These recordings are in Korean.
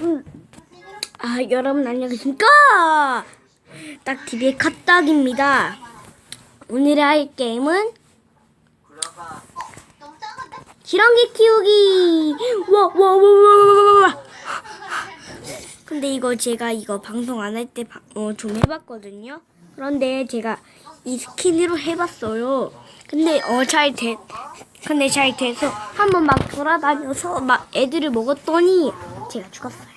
음. 아, 여러분 안녕하십니까? 딱 TV의 카딱입니다. 오늘 할 게임은 지렁이 키우기. 와, 와, 와, 와, 와, 와. 근데 이거 제가 이거 방송 안 할때 어, 좀 해봤거든요. 그런데 제가 이 스킨으로 해봤어요. 근데 어잘 돼. 근데 잘 돼서 한번 막 돌아다녀서 막 애들을 먹었더니 제가 죽었어요.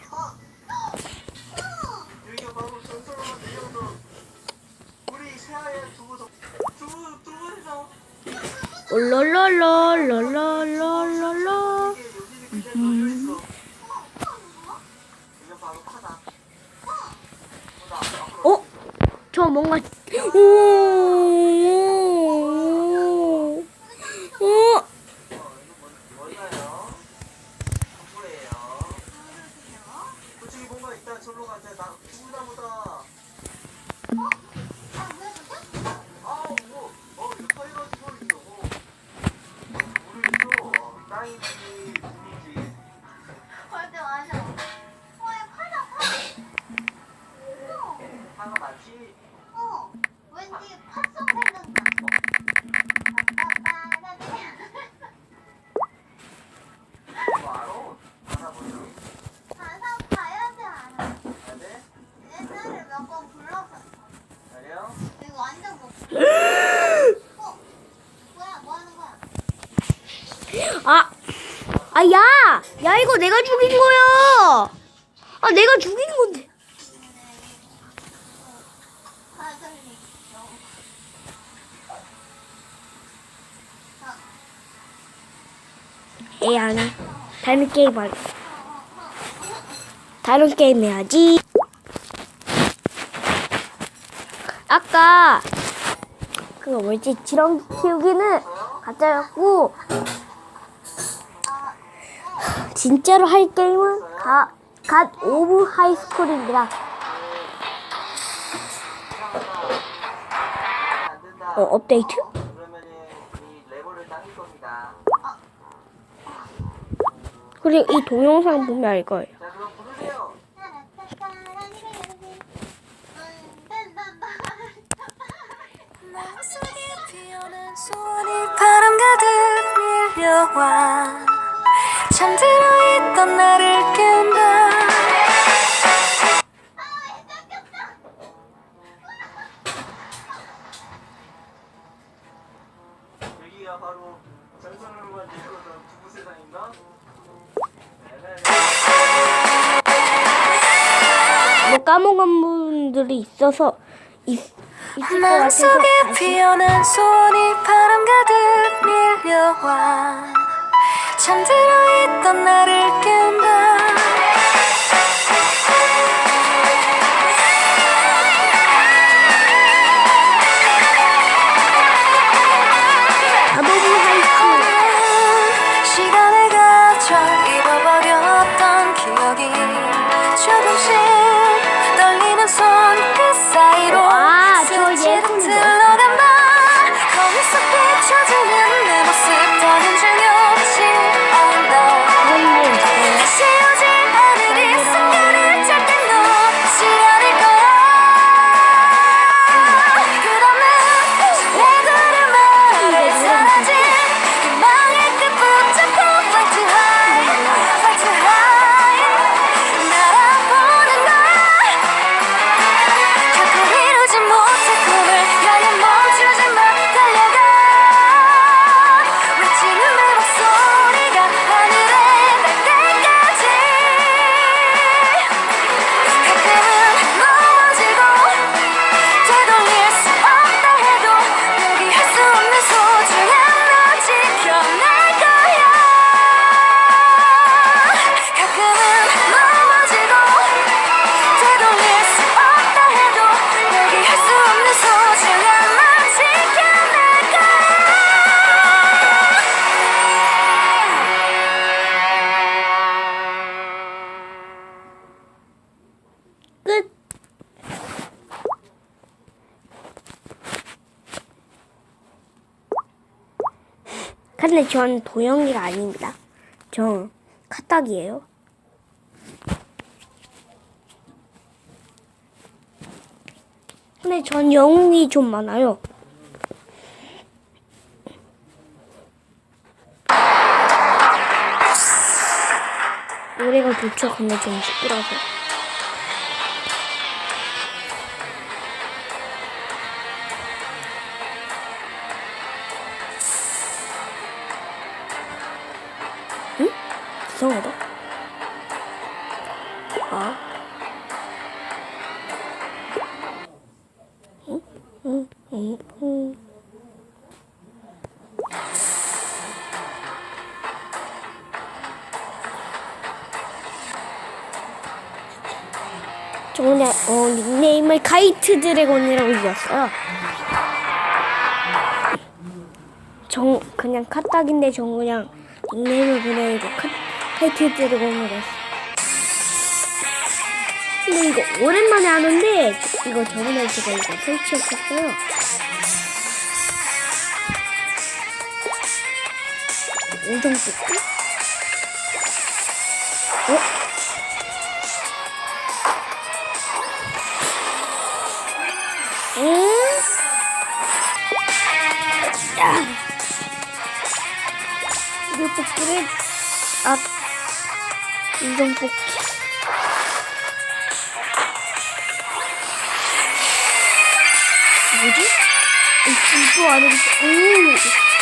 올롤롤롤롤롤롤 저 뭔가 오. 오. 뭐예 뭐, 어? 뭐? 아. 아, 야! 야, 이거 내가 죽인 거야! 아, 내가 죽인 건데. 화장이 있어. 에, 안 해. 다른 게임 할래. 다른 게임 해야지. 아까, 그거 뭐지? 지렁이 키우기는 가짜였고, 진짜로 할 게임은 가, 갓 오브 하이스쿨입니다. 어, 업데이트? 그러면은 이 레버를 당길 겁니다. 그리고 이 동영상 보면 알 거예요. 바로 전설로만 읽었던 두부 세상인가? 뭐 까먹은 분들이 있어서 있, 있을 것 같아서 마음속에 피어난 소원이 바람 가득 밀려와 잠들어 있던 나를 깨운다 근데 전 도영이가 아닙니다. 전 카딱이에요. 근데 전 영웅이 좀 많아요. 노래가 좋죠. 근데 좀 시끄러워서. 아. 응? 응? 응? 어, 닉네임을 카이트 드래곤이라고 지었어요. 정 그냥 카딱인데 전 그냥 닉네임을 그냥 이거 카, 카이트 드래곤으로 했어. 근데 이거 오랜만에 하는데 저- 이거 저번에 제가 이거 설치했었어요. 우정 뽑기? 어? 응? 야. 이거 뽑기를 아 우정 뽑기. 뭐지? 이또 안에 오.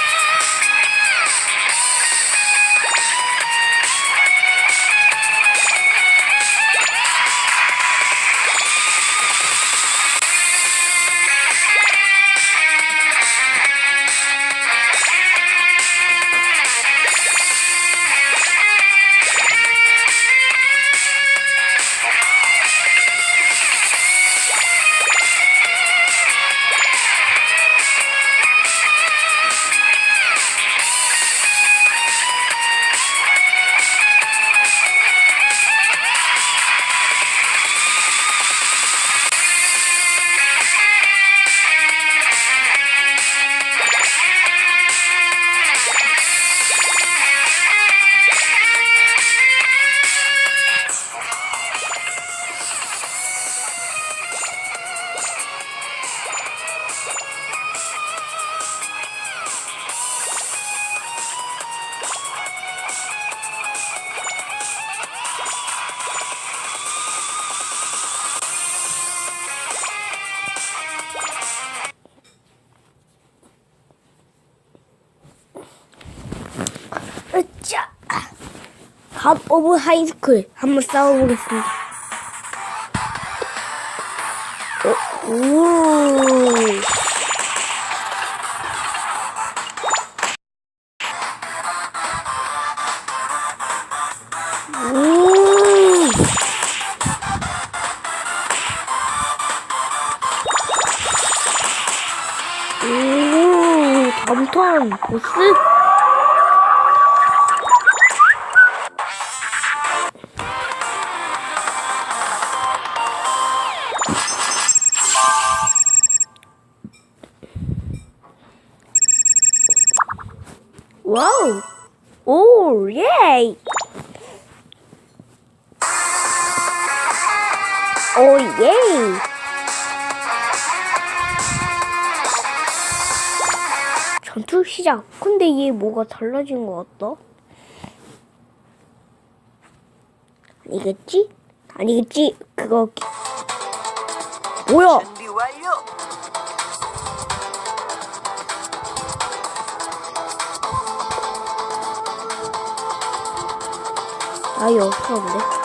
갑 오브 하이스쿨 한번 싸워보겠습니다. 오, 오. 오. 턴 보스? 오, 예! 전투 시작. 근데 얘 뭐가 달라진 것 같다? 아니겠지? 아니겠지? 그거 뭐야? 준비 완료. 아예 없었는데.